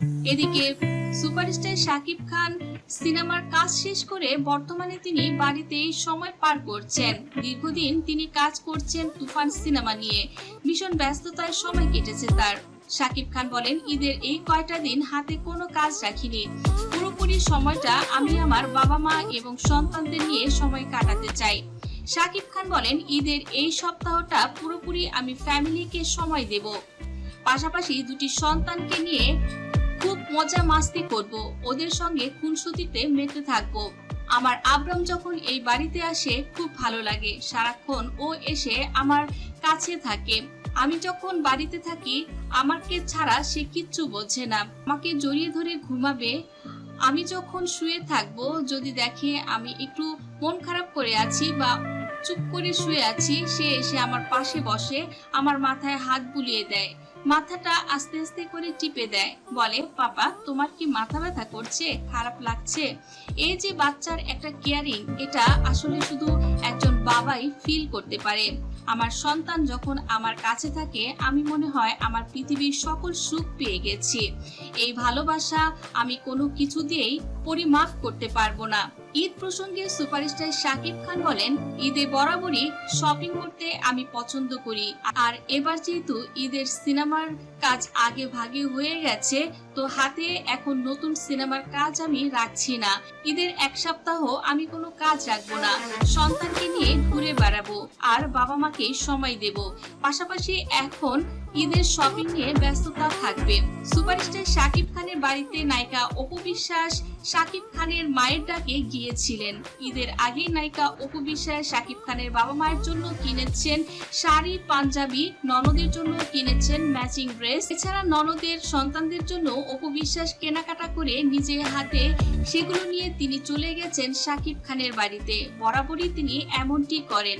এদিকে সুপারস্টার শাকিব খান সিনেমার কাজ শেষ করে বর্তমানে তিনি বাড়িতেই সময় পার করছেন। দীর্ঘদিন তিনি কাজ করছেন তুফান সিনেমা নিয়ে। ভীষণ ব্যস্ততায় সময় কেটেছে তার। শাকিব খান বলেন, ঈদের এই কয়টা দিন হাতে কোনো কাজ রাখিনি। পুরোপুরি সময়টা আমি আমার বাবা মা এবং সন্তানদের নিয়ে সময় কাটাতে চাই। শাকিব খান বলেন, ঈদের এই সপ্তাহটা পুরোপুরি আমি ফ্যামিলিকে সময় দেব। পাশাপাশি দুটি সন্তানকে নিয়ে খুব মজা মাস্তি করব, ওদের সঙ্গে খুনসুটিতে মেতে থাকব। আমার আব্রাম যখন এই বাড়িতে আসে, খুব ভালো লাগে। সারাক্ষণ ও এসে আমার কাছে থাকে। আমি যখন বাড়িতে থাকি, আমাকে ছাড়া সে কিচ্ছু বোঝে না। আমাকে জড়িয়ে ধরে ঘুমাবে। আমি যখন শুয়ে থাকব, যদি দেখে আমি একটু মন খারাপ করে আছি বা চুপ করে শুয়ে আছি, সে এসে আমার পাশে বসে আমার মাথায় হাত বুলিয়ে দেয়। মাথাটা আস্তে আস্তে করে টিপে দেয়। বলে, পাপা, তোমার কি মাথা ব্যথা করছে? খারাপ লাগছে? এই যে বাচ্চার একটা কেয়ারিং এটা আসলে শুধু একজন বাবাই ফিল করতে পারে। আমার সন্তান যখন আমার কাছে থাকে, আমি মনে হয় আমার পৃথিবীর সকল সুখ পেয়ে গেছি। এই ভালোবাসা আমি কোনো কিছু দিয়েই পরিমাপ করতে পারব না। ঈদ প্রসঙ্গে সুপারস্টার শাকিব খান বলেন, ঈদে বরাবরই শপিং করতে আমি পছন্দ করি। আর এবার যেহেতু ঈদের সিনেমার কাজ আগে ভাগে হয়ে গেছে, তো হাতে এখন নতুন সিনেমার কাজ আমি রাখছি না। ঈদের এক সপ্তাহ আমি কোনো কাজ রাখব না। সন্তানকে নিয়ে ঘুরে বেড়াবো আর বাবা মাকে সময় দেব। পাশাপাশি এখন ঈদের শপিং নিয়ে ব্যস্ততা থাকবে। সুপারস্টার শাকিব খানের বাড়িতে নায়িকা অপু বিশ্বাস শাকিব খানের মায়ের ডাকে গিয়েছিলেন। ঈদের আগেই নায়িকা অপু বিশ্বাস শাকিব খানের বাবা মায়ের জন্য কিনেছেন শাড়ি, পাঞ্জাবি, ননদের জন্য কিনেছেন ম্যাচিং ড্রেস এছাড়া ননদের সন্তানদের জন্য অপু বিশ্বাস কেনাকাটা করে নিজের হাতে সেগুলো নিয়ে তিনি চলে গেছেন শাকিব খানের বাড়িতে। বরাবরই তিনি এমনটি করেন।